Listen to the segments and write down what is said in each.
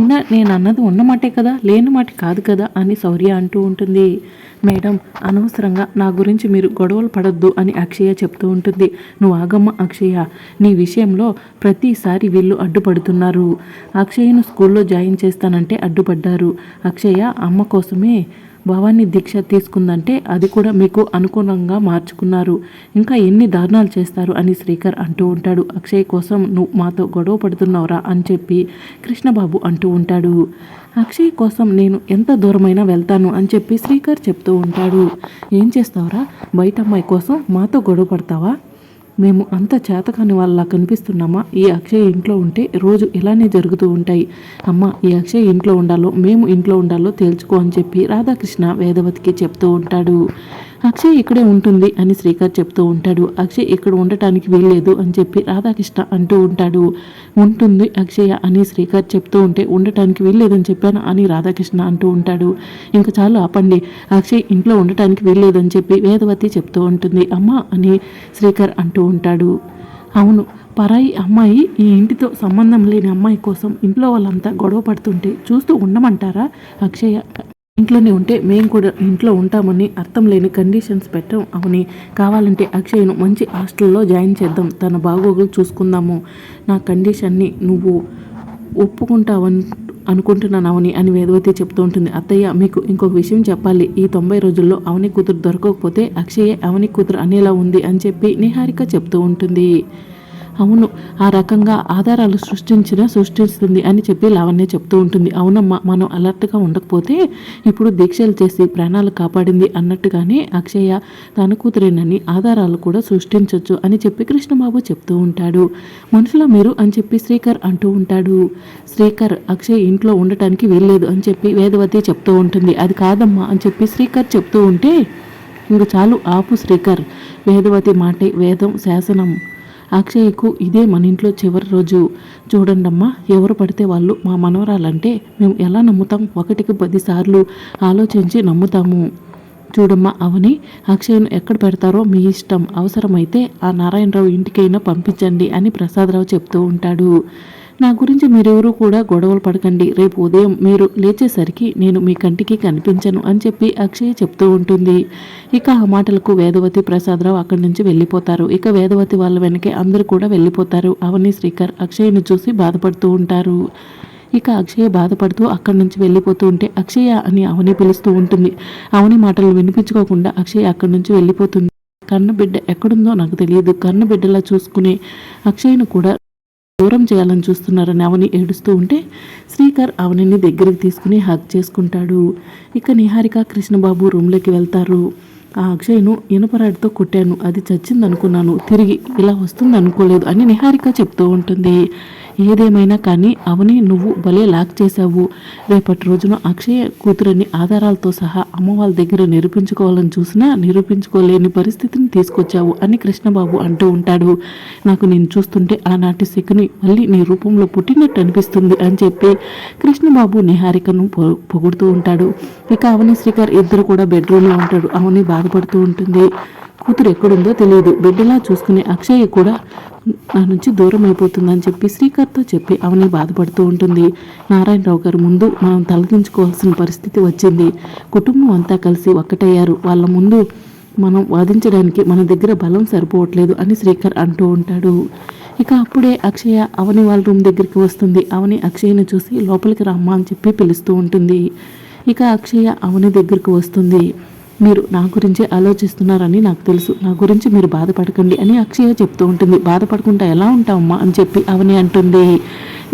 ఉన్న నేను అన్నది ఉన్న మాటే కదా లేని మాట కాదు కదా అని శౌర్య అంటూ ఉంటుంది. మేడం అనవసరంగా నా గురించి మీరు గొడవలు పడొద్దు అని అక్షయ చెప్తూ ఉంటుంది. నువ్వు ఆగమ్మ అక్షయ నీ విషయంలో ప్రతిసారి వీళ్ళు అడ్డుపడుతున్నారు. అక్షయను స్కూల్లో జాయిన్ చేస్తానంటే అడ్డుపడ్డారు. అక్షయ అమ్మ కోసమే భవాన్ని దీక్ష తీసుకుందంటే అది కూడా మీకు అనుకూలంగా మార్చుకున్నారు. ఇంకా ఎన్ని దారుణాలు చేస్తారు అని శ్రీకర్ అంటూ ఉంటాడు. అక్షయ్ కోసం నువ్వు మాతో గొడవ పడుతున్నావురా అని చెప్పి కృష్ణబాబు అంటూ ఉంటాడు. అక్షయ్ కోసం నేను ఎంత దూరమైనా వెళ్తాను అని చెప్పి శ్రీకర్ చెప్తూ ఉంటాడు. ఏం చేస్తావురా? బయట అమ్మాయి కోసం మాతో గొడవ పడతావా? మేము అంత చేతకాని వాళ్ళ కనిపిస్తున్నామా? ఈ అక్షయ్ ఇంట్లో ఉంటే రోజు ఇలానే జరుగుతూ ఉంటాయి. అమ్మ ఈ అక్షయ్ ఇంట్లో ఉండాలో మేము ఇంట్లో ఉండాలో తేల్చుకో అని చెప్పి రాధాకృష్ణ వేదవతికి చెప్తూ ఉంటాడు. అక్షయ్ ఇక్కడే ఉంటుంది అని శ్రీకర్ చెప్తూ ఉంటాడు. అక్షయ్ ఇక్కడ ఉండటానికి వీల్లేదు అని చెప్పి రాధాకృష్ణ అంటూ ఉంటాడు. ఉంటుంది అక్షయ అని శ్రీకర్ చెప్తూ ఉంటే ఉండటానికి వీల్లేదని చెప్పాను అని రాధాకృష్ణ అంటూ ఉంటాడు. ఇంకా చాలు ఆపండి. అక్షయ్ ఇంట్లో ఉండటానికి వీల్లేదని చెప్పి వేదవతి చెప్తూ ఉంటుంది. అమ్మ అని శ్రీకర్ అంటూ ఉంటాడు. అవును పరాయి అమ్మాయి ఈ ఇంటితో సంబంధం లేని అమ్మాయి కోసం ఇంట్లో వాళ్ళంతా గొడవ పడుతుంటే చూస్తూ ఉండమంటారా? అక్షయ ఇంట్లోనే ఉంటే మేము కూడా ఇంట్లో ఉంటామని అర్థం లేని కండిషన్స్ పెట్టం. అవని కావాలంటే అక్షయ్ను మంచి హాస్టల్లో జాయిన్ చేద్దాం. తన బాగోగులు చూసుకుందాము. నా కండిషన్ని నువ్వు ఒప్పుకుంటావని అనుకుంటున్నాను అవని అని వేదవతి చెప్తూ ఉంటుంది. అత్తయ్య మీకు ఇంకొక విషయం చెప్పాలి. ఈ తొంభై రోజుల్లో అవని కూతురు దొరకకపోతే అక్షయే అవని కూతురు అనేలా ఉంది అని చెప్పి నిహారిక చెప్తూ ఉంటుంది. అవును ఆ రకంగా ఆధారాలు సృష్టించిన సృష్టిస్తుంది అని చెప్పి లావణ్య చెప్తూ ఉంటుంది. అవునమ్మా మనం అలర్ట్గా ఉండకపోతే ఇప్పుడు దీక్షలు చేసి ప్రాణాలు కాపాడింది అన్నట్టుగానే అక్షయ తన కూతురేనని ఆధారాలు కూడా సృష్టించవచ్చు అని చెప్పి కృష్ణబాబు చెప్తూ ఉంటాడు. మనుషుల మీరు అని చెప్పి శ్రీకర్ అంటూ ఉంటాడు. శ్రీకర్ అక్షయ్ ఇంట్లో ఉండటానికి వీల్లేదు అని చెప్పి వేదవతి చెప్తూ ఉంటుంది. అది కాదమ్మా అని చెప్పి శ్రీకర్ చెప్తూ ఉంటే ఇంక చాలు ఆపు శ్రీకర్. వేదవతి మాటే వేదం శాసనం అక్షయ్కు ఇదే మన ఇంట్లో చివరి రోజు. చూడండమ్మా ఎవరు పడితే వాళ్ళు మా మనవరాలంటే మేము ఎలా నమ్ముతాం? ఒకటికి పదిసార్లు ఆలోచించి నమ్ముతాము. చూడమ్మా అవని అక్షయ్ను ఎక్కడ పెడతారో మీ ఇష్టం. అవసరమైతే ఆ నారాయణరావు ఇంటికైనా పంపించండి అని ప్రసాదరావు చెప్తూ ఉంటాడు. నా గురించి మీరెవరూ కూడా గొడవలు పడకండి. రేపు ఉదయం మీరు లేచేసరికి నేను మీ కంటికి కనిపించను అని చెప్పి అక్షయ్ చెప్తూ ఉంటుంది. ఇక ఆ మాటలకు వేదవతి ప్రసాదరావు అక్కడి నుంచి వెళ్ళిపోతారు. ఇక వేదవతి వాళ్ళ వెనకే అందరూ కూడా వెళ్ళిపోతారు. అవని శ్రీకర్ అక్షయ్ని చూసి బాధపడుతూ ఉంటారు. ఇక అక్షయ బాధపడుతూ అక్కడి నుంచి వెళ్ళిపోతూ ఉంటే అక్షయ అని అవని పిలుస్తూ ఉంటుంది. అవని మాటలు వినిపించుకోకుండా అక్షయ అక్కడి నుంచి వెళ్ళిపోతుంది. కన్న బిడ్డ ఎక్కడుందో నాకు తెలియదు. కన్న బిడ్డలా చూసుకునే అక్షయ్ను కూడా దూరం చేయాలని చూస్తున్నారని అవని ఏడుస్తూ ఉంటే శ్రీకర్ అవనిని దగ్గరికి తీసుకుని హక్ చేసుకుంటాడు. ఇక నిహారిక కృష్ణబాబు రూమ్లోకి వెళ్తారు. ఆ అక్షయ్ను ఇనపరాడితో కొట్టాను. అది చచ్చింది అనుకున్నాను తిరిగి ఇలా వస్తుంది అనుకోలేదు అని నిహారిక చెప్తూ ఉంటుంది. ఏదేమైనా కానీ అవని నువ్వు భలే లాక్ చేశావు. రేపటి రోజున అక్షయ కూతురని ఆధారాలతో సహా అమ్మ వాళ్ళ దగ్గర నిరూపించుకోవాలని చూసినా నిరూపించుకోలేని పరిస్థితిని తీసుకొచ్చావు అని కృష్ణబాబు అంటూ ఉంటాడు. నాకు నేను చూస్తుంటే ఆనాటి శకుని మళ్ళీ నీ రూపంలో పుట్టినట్టు అనిపిస్తుంది అని చెప్పి కృష్ణబాబు నిహారికను పొగుడుతూ ఉంటాడు. ఇక అవని శ్రీకర్ ఇద్దరు కూడా బెడ్రూమ్లో ఉంటాడు అవని బాధపడుతూ ఉంటుంది. కూతురు ఎక్కడుందో తెలియదు బిడ్డలా చూసుకునే అక్షయ్ కూడా నా నుంచి దూరం అయిపోతుందని చెప్పి శ్రీకర్తో చెప్పి అవని బాధపడుతూ ఉంటుంది. నారాయణరావు గారు ముందు మనం తలదించుకోవాల్సిన పరిస్థితి వచ్చింది. కుటుంబం అంతా కలిసి ఒక్కటయ్యారు. వాళ్ళ ముందు మనం వాదించడానికి మన దగ్గర బలం సరిపోవట్లేదు అని శ్రీకర్ అంటూ ఉంటాడు. ఇక అప్పుడే అక్షయ అవని వాళ్ళ రూమ్ దగ్గరికి వస్తుంది. అవని అక్షయ్ని చూసి లోపలికి రమ్మా అని చెప్పి పిలుస్తూ ఉంటుంది. ఇక అక్షయ అవని దగ్గరికి వస్తుంది. మీరు నా గురించి ఆలోచిస్తున్నారని నాకు తెలుసు. నా గురించి మీరు బాధపడకండి అని అక్షయ చెప్తూ ఉంటుంది. బాధపడకుండా ఎలా ఉంటావమ్మా అని చెప్పి అవని అంటుంది.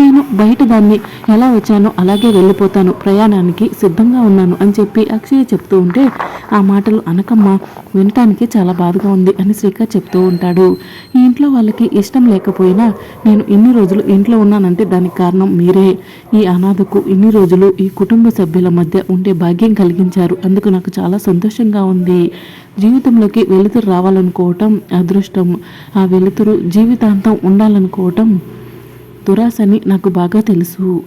నేను బయట దాన్ని ఎలా వచ్చానో అలాగే వెళ్ళిపోతాను. ప్రయాణానికి సిద్ధంగా ఉన్నాను అని చెప్పి అక్షయ చెప్తూ ఉంటే ఆ మాటలు అనకమ్మ వినటానికి చాలా బాధగా ఉంది అని శ్రీకర్ చెప్తూ ఉంటాడు. ఈ ఇంట్లో వాళ్ళకి ఇష్టం లేకపోయినా నేను ఇన్ని రోజులు ఇంట్లో ఉన్నానంటే దానికి కారణం మీరే. ఈ అనాథకు ఇన్ని రోజులు ఈ కుటుంబ సభ్యుల మధ్య ఉండే భాగ్యం కలిగించారు. అందుకు నాకు చాలా సంతోషంగా ఉంది. జీవితంలోకి వెలుతురు రావాలనుకోవటం అదృష్టం. ఆ వెలుతురు జీవితాంతం ఉండాలనుకోవటం దురాశని నాకు బాగా తెలుసు.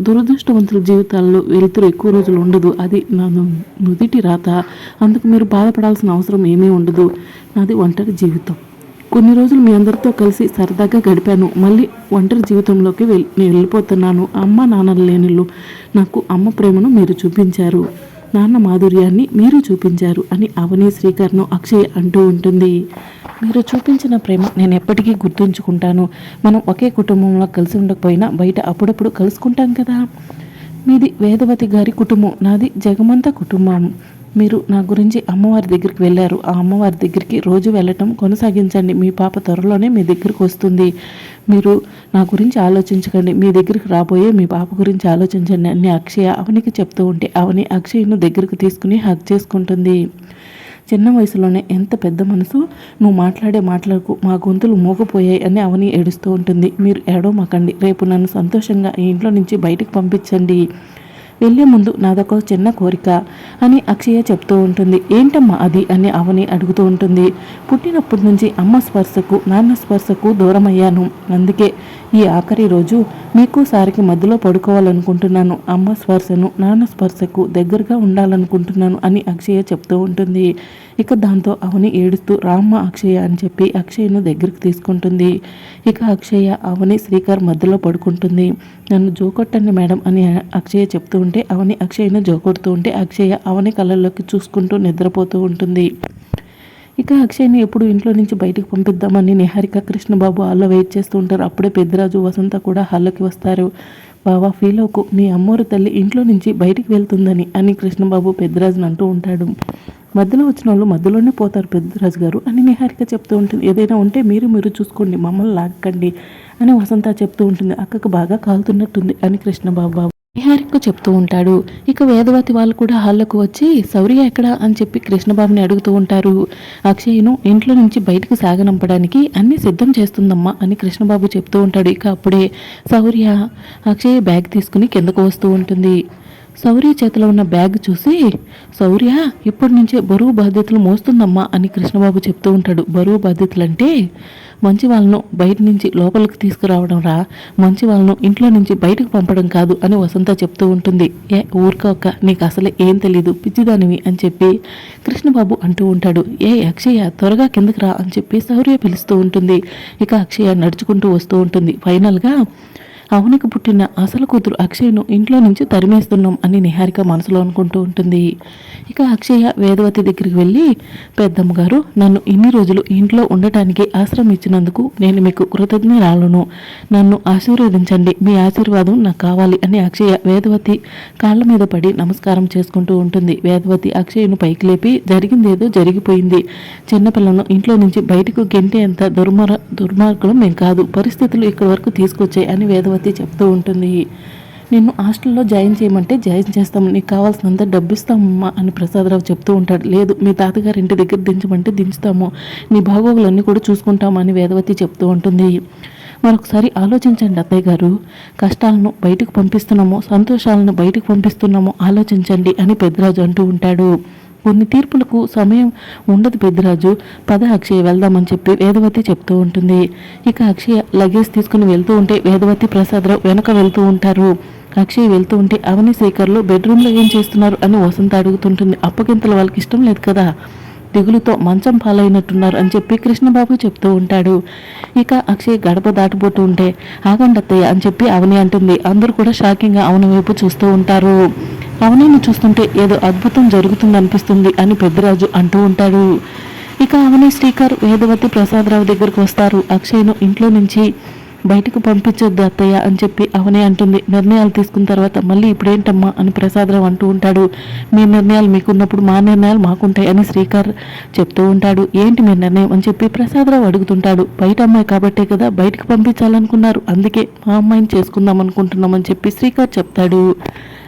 దురదృష్టవంతుల జీవితాల్లో వెలుతురు ఎక్కువ రోజులు ఉండదు. అది నా నుదిటి రాత. అందుకు మీరు బాధపడాల్సిన అవసరం ఏమీ ఉండదు. నాది ఒంటరి జీవితం. కొన్ని రోజులు మీ అందరితో కలిసి సరదాగా గడిపాను. మళ్ళీ ఒంటరి జీవితంలోకి వెళ్ళి నేను వెళ్ళిపోతున్నాను. అమ్మ నాన్నలు లేనిళ్ళు నాకు అమ్మ ప్రేమను మీరు చూపించారు. నాన్న మాధుర్యాన్ని మీరు చూపించారు అని అవని శ్రీకర్ను అక్షయ్ అంటూ ఉంటుంది. మీరు చూపించిన ప్రేమ నేను ఎప్పటికీ గుర్తుంచుకుంటాను. మనం ఒకే కుటుంబంలో కలిసి ఉండకపోయినా బయట అప్పుడప్పుడు కలుసుకుంటాం కదా. మీది వేదవతి గారి కుటుంబం నాది జగమంత కుటుంబం. మీరు నా గురించి అమ్మవారి దగ్గరికి వెళ్ళారు. ఆ అమ్మవారి దగ్గరికి రోజు వెళ్ళటం కొనసాగించండి. మీ పాప త్వరలోనే మీ దగ్గరికి వస్తుంది. మీరు నా గురించి ఆలోచించకండి. మీ దగ్గరికి రాబోయే మీ పాప గురించి ఆలోచించండి. అని అక్షయ అవనికి చెప్తూ ఉంటే అవని అక్షయ్ను దగ్గరికి తీసుకుని హక్ చేసుకుంటుంది. చిన్న వయసులోనే ఎంత పెద్ద మనసు? నువ్వు మాట్లాడే మాటలకు మా గొంతులు మోగపోయాయి అని అవని ఏడుస్తూ ఉంటుంది. మీరు ఏడవమాకండి. రేపు నన్ను సంతోషంగా ఈ ఇంట్లో నుంచి బయటకు పంపించండి. వెళ్ళే ముందు నాదొక చిన్న కోరిక అని అక్షయ చెప్తూ ఉంటుంది. ఏంటమ్మా అది? అని అవని అడుగుతూ ఉంటుంది. పుట్టినప్పటి నుంచి అమ్మ స్పర్శకు నాన్న స్పర్శకు దూరం అయ్యాను అందుకే ఈ ఆఖరి రోజు మీకు సారికి మధ్యలో పడుకోవాలనుకుంటున్నాను. అమ్మ స్పర్శను నాన్న స్పర్శకు దగ్గరగా ఉండాలనుకుంటున్నాను అని అక్షయ చెప్తూ ఉంటుంది. ఇక దాంతో అవని ఏడుస్తూ రామ్మ అక్షయ అని చెప్పి అక్షయ్ను దగ్గరికి తీసుకుంటుంది. ఇక అక్షయ అవని శ్రీకర్ మధ్యలో పడుకుంటుంది. నన్ను జోకొట్టండి మేడం అని అక్షయ చెప్తూ ఉంటే అవని అక్షయ్ను జోకొడుతూ ఉంటే అక్షయ అవని కళ్ళల్లోకి చూసుకుంటూ నిద్రపోతూ ఉంటుంది. ఇక అక్షయ్ని ఎప్పుడు ఇంట్లో నుంచి బయటకు పంపిద్దామని నిహారిక కృష్ణబాబు హాల్లో వెయిట్ చేస్తూ ఉంటారు. అప్పుడే పెద్దరాజు వసంత కూడా హాల్లోకి వస్తారు. బావా ఫీల్ అవుకు. మీ అమ్మోరు తల్లి ఇంట్లో నుంచి బయటికి వెళ్తుందని అని కృష్ణబాబు పెద్దరాజుని అంటూ ఉంటాడు. మధ్యలో వచ్చిన వాళ్ళు మధ్యలోనే పోతారు పెద్దరాజు గారు అని నిహారిక చెప్తూ ఉంటుంది. ఏదైనా ఉంటే మీరు మీరు చూసుకోండి మమ్మల్ని లాక్కండి అని వసంత చెప్తూ ఉంటుంది. అక్కకు బాగా కాలుతున్నట్టుంది అని కృష్ణబాబు బాబు చెప్తూ ఉంటాడు. ఇక వేదవతి వాళ్ళు కూడా హాల్లోకి వచ్చి శౌర్య ఎక్కడ? అని చెప్పి కృష్ణబాబుని అడుగుతూ ఉంటారు. అక్షయ్ను ఇంట్లో నుంచి బయటకు సాగనంపడానికి అన్ని సిద్ధం చేస్తుందమ్మా అని కృష్ణబాబు చెప్తూ ఉంటాడు. ఇక అప్పుడే శౌర్య అక్షయ్ బ్యాగ్ తీసుకుని కిందకు వస్తూ ఉంటుంది. శౌర్య చేతిలో ఉన్న బ్యాగ్ చూసి శౌర్య ఇప్పటి నుంచే బరువు బాధ్యతలు మోస్తుందమ్మా అని కృష్ణబాబు చెప్తూ ఉంటాడు. బరువు బాధ్యతలు అంటే మంచి వాళ్ళను బయట నుంచి లోపలికి తీసుకురావడం రా మంచి వాళ్ళను ఇంట్లో నుంచి బయటకు పంపడం కాదు అని వసంత చెప్తూ ఉంటుంది. ఏ ఊరుకోక నీకు అసలే ఏం తెలీదు పిచ్చిదానివి అని చెప్పి కృష్ణబాబు అంటూ ఉంటాడు. ఏ అక్షయ త్వరగా కిందకి రా అని చెప్పి శౌర్య పిలుస్తూ ఉంటుంది. ఇక అక్షయ నడుచుకుంటూ వస్తూ ఉంటుంది. ఫైనల్గా అవనికి పుట్టిన అసలు కూతురు అక్షయ్ను ఇంట్లో నుంచి తరిమేస్తున్నాం అని నిహారిక మనసులో అనుకుంటూ ఉంటుంది. ఇక అక్షయ వేదవతి దగ్గరికి వెళ్ళి పెద్దమ్మ గారు నన్ను ఇన్ని రోజులు ఇంట్లో ఉండటానికి ఆశ్రమం ఇచ్చినందుకు నేను మీకు కృతజ్ఞరాలను. నన్ను ఆశీర్వదించండి. మీ ఆశీర్వాదం నాకు కావాలి అని అక్షయ వేదవతి కాళ్ళ మీద పడి నమస్కారం చేసుకుంటూ ఉంటుంది. వేదవతి అక్షయను పైకి లేపి జరిగిందేదో జరిగిపోయింది. చిన్నపిల్లను ఇంట్లో నుంచి బయటకు గెంటే అంత దుర్మార్ దుర్మార్గులు మేము కాదు. పరిస్థితులు ఇక్కడి వరకు తీసుకొచ్చాయి అని వేదవతి చెప్తూ ఉంటుంది నిన్ను హాస్టల్లో జాయిన్ చేయమంటే జాయిన్ చేస్తాము నీకు కావాల్సినంత డబ్బు ఇస్తామమ్మా అని ప్రసాదరావు చెప్తూ ఉంటాడు. లేదు మీ తాతగారి ఇంటి దగ్గర దించమంటే దించుతాము నీ బాగోగులన్నీ కూడా చూసుకుంటామని అని వేదవతి చెప్తూ ఉంటుంది. మరొకసారి ఆలోచించండి అత్తయ్య గారు కష్టాలను బయటకు పంపిస్తున్నాము సంతోషాలను బయటకు పంపిస్తున్నాము ఆలోచించండి అని పెద్దరాజు అంటూ ఉంటాడు. కొన్ని తీర్పులకు సమయం ఉండదు పెద్దరాజు. పద అక్షయ వెళ్దామని చెప్పి వేదవతి చెప్తూ ఉంటుంది. ఇక అక్షయ లగేజ్ తీసుకుని వెళ్తూ ఉంటే వేదవతి ప్రసాదరావు వెనక వెళ్తూ ఉంటారు. అక్షయ్ వెళ్తూ ఉంటే అవని శేఖర్లు బెడ్రూమ్లో ఏం చేస్తున్నారు అని వసంత అడుగుతుంటుంది. అప్పగింతలు వాళ్ళకి ఇష్టం లేదు కదా. దిగులుతో మంచం పాలైనట్టున్నారు అని చెప్పి కృష్ణబాబు చెప్తూ ఉంటాడు. ఇక అక్షయ్ గడప దాటిపోతూ ఉంటే ఆగండత్తయ్య అని చెప్పి అవని అంటుంది. అందరూ కూడా షాకింగ్గా అవని వైపు చూస్తూ ఉంటారు. అవనీని చూస్తుంటే ఏదో అద్భుతం జరుగుతుంది అనిపిస్తుంది అని పెద్దరాజు అంటూ ఉంటాడు. ఇక అవని శ్రీకర్ వేదవతి ప్రసాదరావు దగ్గరకు వస్తారు. అక్షయ్ను ఇంట్లో నుంచి బయటకు పంపించొద్దు అత్తయ్య అని చెప్పి అవనే అంటుంది. నిర్ణయాలు తీసుకున్న తర్వాత మళ్ళీ ఇప్పుడేంటమ్మా అని ప్రసాదరావు అంటూ ఉంటాడు. మీ నిర్ణయాలు మీకున్నప్పుడు మా నిర్ణయాలు మాకుంటాయి అని శ్రీకర్ చెప్తూ ఉంటాడు. ఏంటి మీ నిర్ణయం అని చెప్పి ప్రసాదరావు అడుగుతుంటాడు. బయట అమ్మాయి కాబట్టే కదా బయటకు పంపించాలనుకున్నారు. అందుకే మా అమ్మాయిని చేసుకుందాం అనుకుంటున్నామని చెప్పి శ్రీకర్ చెప్తాడు.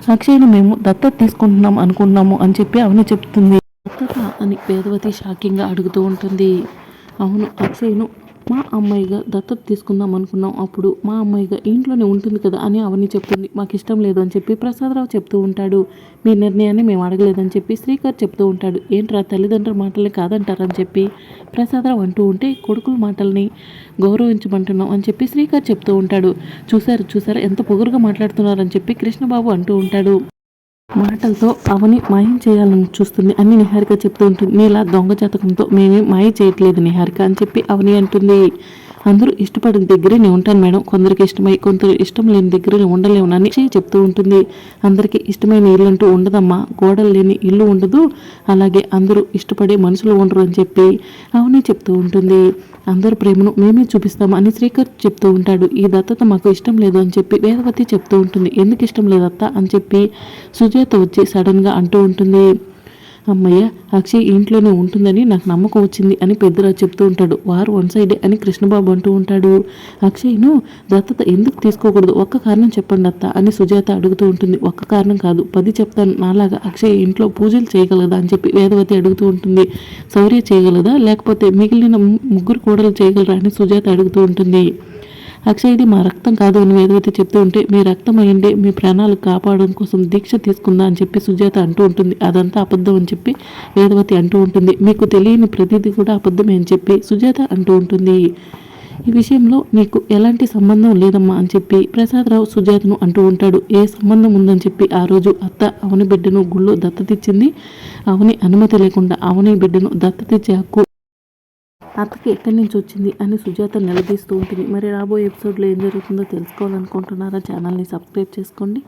అక్షయ్ని మేము దత్తత తీసుకుంటున్నాం అనుకున్నాము అని చెప్పి అవని చెప్తుంది. దత్తత అని వేదవతి షాకింగ్గా అడుగుతూ ఉంటుంది. అవును అక్షయ్ను మా అమ్మాయిగా దత్తత తీసుకుందాం అనుకున్నాం. అప్పుడు మా అమ్మాయిగా ఇంట్లోనే ఉంటుంది కదా అని అవని చెప్తుంది. మాకు ఇష్టం లేదు అని చెప్పి ప్రసాదరావు చెప్తూ ఉంటాడు. మీ నిర్ణయాన్ని మేము అడగలేదని చెప్పి శ్రీకర్ చెప్తూ ఉంటాడు. ఏంట్రా తల్లిదండ్రుల మాటల్ని కాదంటారని చెప్పి ప్రసాదరావు అంటూ ఉంటే కొడుకుల మాటల్ని గౌరవించమంటున్నాం అని చెప్పి శ్రీకర్ చెప్తూ ఉంటాడు. చూశారు చూసారు ఎంత పొగురుగా మాట్లాడుతున్నారని చెప్పి కృష్ణబాబు అంటూ ఉంటాడు. మాటలతో అవని మాయం చేయాలని చూస్తుంది అని నిహారిక చెప్తూ ఉంటుంది. నీలా దొంగ జాతకంతో మేమేం మాయ చేయట్లేదు నిహారిక అని చెప్పి అవని అంటుంది. అందరూ ఇష్టపడిన దగ్గరే నేను ఉంటాను మేడం. కొందరికి ఇష్టమై కొందరు ఇష్టం లేని దగ్గర నేను ఉండలేవునని చెప్తూ ఉంటుంది. అందరికీ ఇష్టమైన ఇల్లు అంటూ ఉండదమ్మా. గోడలు లేని ఇల్లు ఉండదు. అలాగే అందరూ ఇష్టపడే మనుషులు ఉండరు అని చెప్పి అవునే చెప్తూ ఉంటుంది. అందరు ప్రేమను మేమే చూపిస్తాము అని శ్రీకర్ చెప్తూ ఉంటాడు. ఈ దత్తత మాకు ఇష్టం లేదు అని చెప్పి వేదవతి చెప్తూ ఉంటుంది. ఎందుకు ఇష్టం లేదు అత్త అని చెప్పి సుజాత వచ్చి సడన్గా అంటూ ఉంటుంది. అమ్మయ్య అక్షయ్ ఇంట్లోనే ఉంటుందని నాకు నమ్మకం వచ్చింది అని పెద్దరాజు చెప్తూ ఉంటాడు. వారు వన్ సైడే అని కృష్ణబాబు అంటూ ఉంటాడు. అక్షయ్ను దత్తత ఎందుకు తీసుకోకూడదు? ఒక్క కారణం చెప్పండి అత్త అని సుజాత అడుగుతూ ఉంటుంది. ఒక్క కారణం కాదు పది చెప్తాను. నాలాగా అక్షయ్ ఇంట్లో పూజలు చేయగలదా? అని చెప్పి వేదవతి అడుగుతూ ఉంటుంది. శౌర్య చేయగలదా? లేకపోతే మిగిలిన ముగ్గురు కూడలు చేయగలరా? అని సుజాత అడుగుతూ ఉంటుంది. అక్షయ్ ఇది మా రక్తం కాదు అని వేదవతి చెప్తూ ఉంటే మీ రక్తం అయ్యిండే మీ ప్రాణాలు కాపాడడం కోసం దీక్ష తీసుకుందా అని చెప్పి సుజాత అంటూ ఉంటుంది. అదంతా అబద్ధం అని చెప్పి వేదవతి అంటూ ఉంటుంది. మీకు తెలియని ప్రతిదీ కూడా అబద్ధమే అని చెప్పి సుజాత అంటూ ఉంటుంది. ఈ విషయంలో నీకు ఎలాంటి సంబంధం లేదమ్మా అని చెప్పి ప్రసాదరావు సుజాతను అంటూ ఉంటాడు. ఏ సంబంధం ఉందని చెప్పి ఆ రోజు అత్త అవని బిడ్డను గుళ్ళో దత్తతిచ్చింది. అవని అనుమతి లేకుండా అవని బిడ్డను దత్తతిచ్చే హక్కు అత్తకి ఎక్కడి నుంచి వచ్చింది అని సుజాత నిలదీస్తూ ఉంటుంది. మరి రాబోయే ఎపిసోడ్లో ఏం జరుగుతుందో తెలుసుకోవాలనుకుంటున్నారా? ఛానల్ని సబ్స్క్రైబ్ చేసుకోండి.